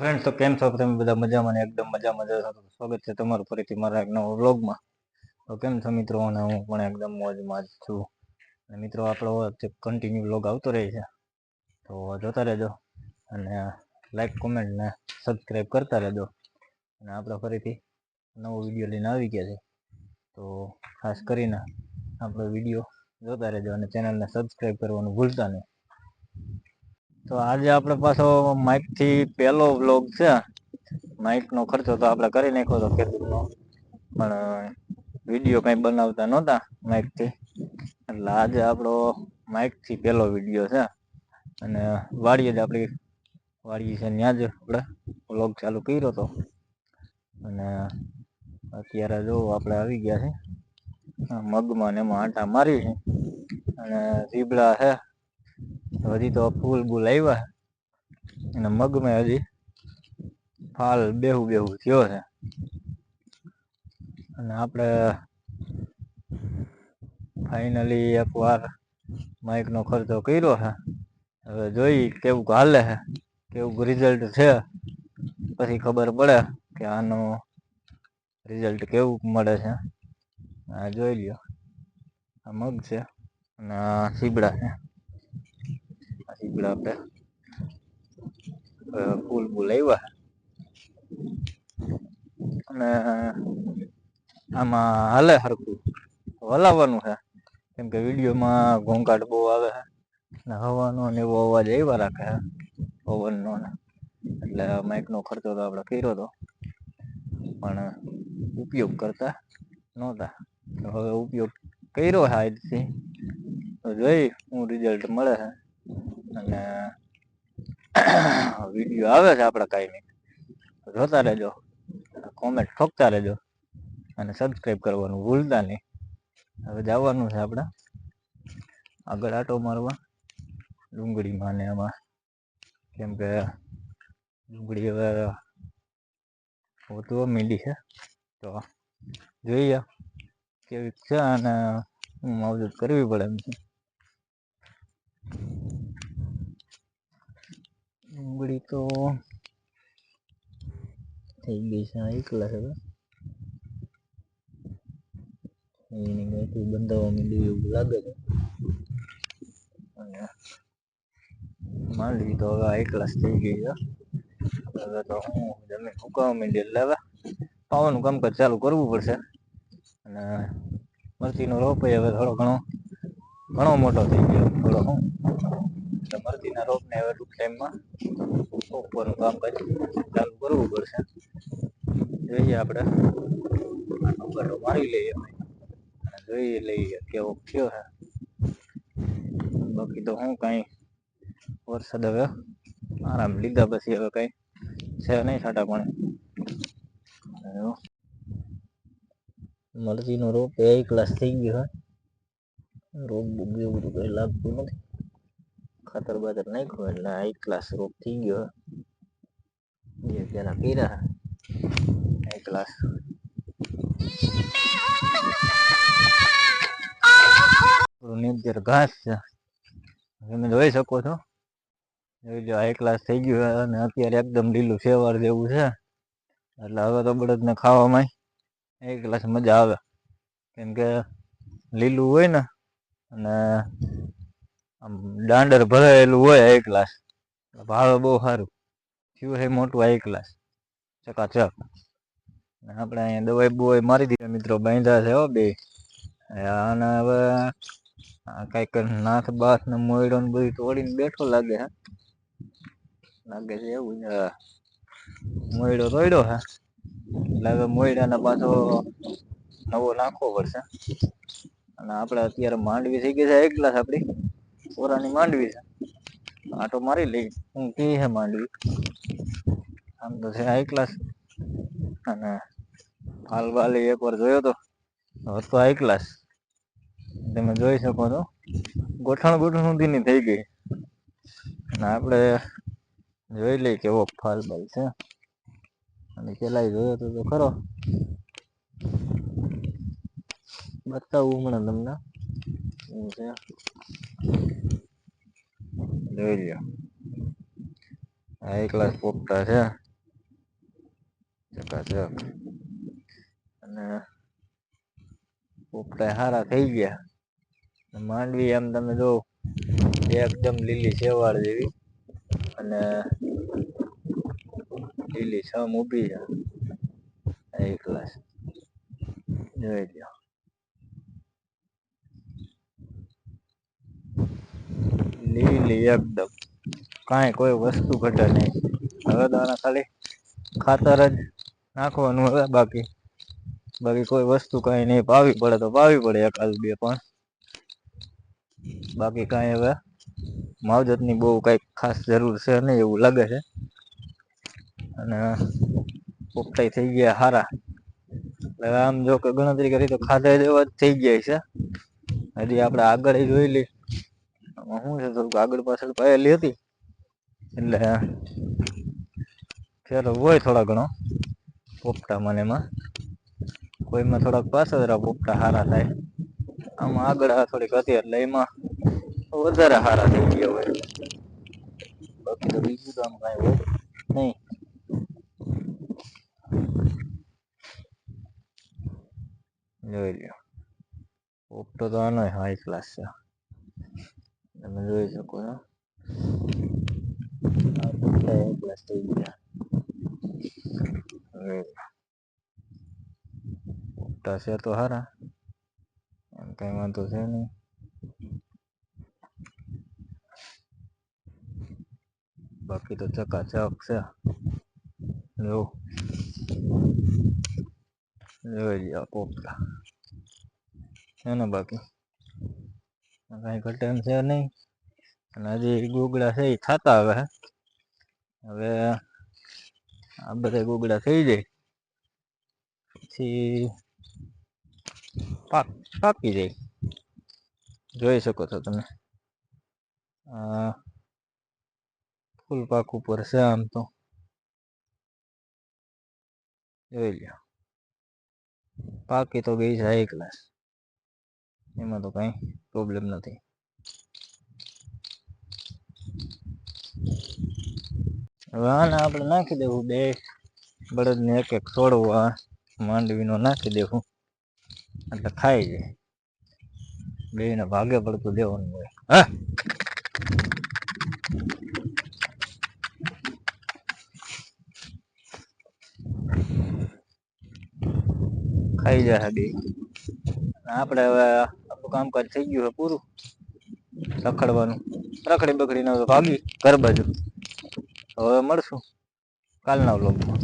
Friend તો કેમ છો? તમે બધા મજામાં ને એકદમ મજા મજા. સ્વાગત છે તમારું ફરીથી મારા એક નવા વ્લોગમાં. તો કેમ છો મિત્રો? અને હું પણ એકદમ મોજમાં જ છું. અને મિત્રો, આપણો કન્ટિન્યુ વ્લોગ આવતો રહે છે, તો જોતા રહેજો. અને લાઈક કોમેન્ટ ને સબસ્ક્રાઈબ કરતા રહેજો. અને આપણે ફરીથી નવો વીડિયો લઈને આવી ગયા છે તો ખાસ કરીને આપણો વીડિયો જોતા રહેજો અને ચેનલને સબસ્ક્રાઈબ કરવાનું ભૂલતા નહીં. તો આજે આપણે પાછો માઇકથી પહેલો વ્લોગ છે. માઇક નો ખર્ચો તો આપણે કરી નાખ્યો હતો ખેડૂતનો પણ વીડિયો કઈ બનાવતા નહોતા માઇકથી એટલે આજે આપણો માઇકથી પહેલો વીડિયો છે. અને વાડીએ જ આપણી વાડી છે ત્યાં જ આપણે વ્લોગ ચાલુ કર્યો હતો અને અત્યારે જો આપણે આવી ગયા છે. મગમાં ને એમાં આંટા મારી છે. અને રીબડા છે. હજી તો ફૂલ બુલ આવ્યા અને મગમાં હજી ફાલ બેહું બેહું થયો છે. અને આપણે ફાઇનલી એકવાર માઇકનો ખર્ચો કર્યો છે. હવે જોઈ કેવું હાલે છે, કેવું રિઝલ્ટ છે. પછી ખબર પડે કે આનું રિઝલ્ટ કેવું મળે છે. આ જોઈ લ્યો. આ મગ છે અને આ સીબડા છે. સીબડા આપણે ફૂલ બૂલ આવ્યા અને આમાં હાલે હરખું હલાવવાનું છે કેમ કે વિડીયોમાં ઘોંઘાટ બહુ આવે છે ને હવાનો ને એવો અવાજ આવ્યા રાખે છે પવનનો ને એટલે માઇકનો ખર્ચો તો આપણે કર્યો હતો પણ ઉપયોગ કરતા નહોતા હવે ઉપયોગ કર્યો છે આજથી તો જોઈ હું રિઝલ્ટ મળે છે અને વીડિયો આવે છે આપણા કાંઈ નહીં. જોતા રહેજો. કોમેન્ટ ઠોકતા રહેજો. અને સબસ્ક્રાઈબ કરવાનું ભૂલતા નહીં. હવે જવાનું છે આપણે આગળ આટો મારવા. ડુંગળીમાં ને એમાં કેમ કે ડુંગળી હવે હોતું મીડી છે. તો જોઈએ કેવી છે અને હું માવજત કરવી પડે એમ છે. ડુંગળી તો થઈ ગઈ છે એક એકલા હવે એની ગઈ બંધાવવા માંડી એવું લાગે છે અને માંડવી તો હવે એક એકલાસ થઈ ગઈ છે હવે તો હું જમીન ફૂંકાવા માંડી એટલે હવે પાવાનું કામકાજ ચાલુ કરવું પડશે અને મરચીનો રોપ હવે થોડો ઘણો ઘણો મોટો થઈ ગયો થોડો હું મરચીના રોપને હવે ટૂંક ટાઈમમાં ઉપરનું કામકાજ ચાલુ કરવું પડશે. જોઈએ આપણે આનો મારી લઈએ અને જોઈએ લઈએ કેવો થયો છે. બાકી તો હું કાંઈ વરસાદ હવે આરામ લીધા પછી હવે કઈ છે નહીં છાટા પણ. હવે મરચીનો રોપ એ ક્લાસ થઈ ગયો હોય. રોપ બોપ જેવું બધું કંઈ લાગતું નથી. ખાતર બાતર નાખ્યું એટલે હાઈ ક્લાસ રોપ થઈ ગયો. બે પેલા કર્યા હાઈ ક્લાસ નેચર ઘાસ છે. તમે જોઈ શકો છો. જોઈ લો હાઈ ક્લાસ થઈ ગયો અને અત્યારે એકદમ લીલું શેવાળ જેવું છે. એટલે હવે તો બળદને ખાવામાં એક ગ્લાસ મજા આવે. કેમ કે લીલું હોય ને, અને આમ દાંડર ભરાયેલું હોય એક ગ્લાસ ભાવે બહુ સારું. થયું છે મોટું એક ગ્લાસ ચકાચક. આપણે અહીંયા દવાઈ બવાઈ મારી દીધી મિત્રો. બાંધ્યા છે હો બે. અને હવે કાંઈક નાથ બાથ ને મોયડો ને બધું તોડીને બેઠો લાગે હા. લાગે છે એવું મોયડો તોડ્યો હા. એટલે હવે મોયડાને પાછો નવો નાખવો પડશે. અને આપણે અત્યારે માંડવી થઈ ગઈ છે એક ગ્લાસ આપણી. કોરાની માંડવી આટો મારી લઈ. હું કી છે માંડવી. આમ તો છે હાઈ ક્લાસ અને હાલ વાલી એકવાર જોયો તો હતો હાઈ ક્લાસ તમે જોઈ શકો છો. ગોઠણ ગોઠણ સુધીની થઈ ગઈ. અને આપણે જોઈ લઈ કેવો ફાલ બાલ છે. અને પેલા જોયો તો તો ખરો. બતાવું હમણાં તમને. છે? જોઈ લ્યો આ એકલા પોપટા છે ચકાચક અને પોપટા સારા થઈ ગયા માંડવી એમ તમે જો એકદમ લીલી શેવાળ જેવી અને લીલી છમ ઊભી છે એક ગ્લાસ જોઈ લ્યો લીલી એકદમ. કાંઈ કોઈ વસ્તુ ઘટે નહીં. હવે દાણા ખાલી ખાતર જ નાખવાનું હવે બાકી. બાકી કોઈ વસ્તુ કાંઈ નહીં. પાવી પડે તો પાવી પડે એકાદ બે પણ. બાકી કાંઈ હવે માવજતની બહુ કાંઈક ખાસ જરૂર છે નહીં એવું લાગે છે. અને પોપટાઈ થઈ ગયા હારા. એટલે આમ જો કે ગણતરી કરી તો ખાધા જેવા જ થઈ ગયા છે. હજી આપણે આગળ જોઈ લઈ શું છે? થોડુંક આગળ પાછળ પાયેલી હતી. એટલે ફેરો હોય થોડા ઘણો પોપટામાં મને એમાં. કોઈમાં થોડાક પાછળ પોપટા સારા થાય. આમાં આગળ થોડીક હતી, એટલે એમાં વધારે સારા થઈ ગયા હોય. બાકી તો બીજું તો આમ કાંઈ હોય નહીં. જોઈ લ્યો. પોપટો તો આનો હાઈ ક્લાસ છે. તમે જોઈ શકો છો છે તો સારા એમ કઈ વાંધો છે નહીં બાકી તો ચકાચક છે જો જોઈ લ્યો પોપટા છે ને બાકી કાંઈ ઘટન છે નહીં. અને હજી ગોગડા છે એ થતા હવે. હવે આ બધા ગોગડા થઈ જાય. પછી પાક, પાકી જાય. જોઈ શકો છો તમે. ફૂલ પાક ઉપર છે આમ તો. જોઈ લ્યો. પાકી તો ગઈ છે હાઈ ક્લાસ એમાં તો કઈ પ્રોબ્લેમ નથી. હવે આને આપણે નાખી દેવું બે, બળદને એક એક છોડવા, માંડવીનો નાખી દેવું. એટલે ખાઈ જાય બે ને ભાગે પડતું દેવાનું હોય. હા. ખાઈ જાય બે આપણે હવે આપણું કામકાજ થઈ ગયું છે પૂરું. રખડવાનું. રખડી બખડીને ભાગી? ઘર બાજુ. હવે મળશું કાલના વ્લોગમાં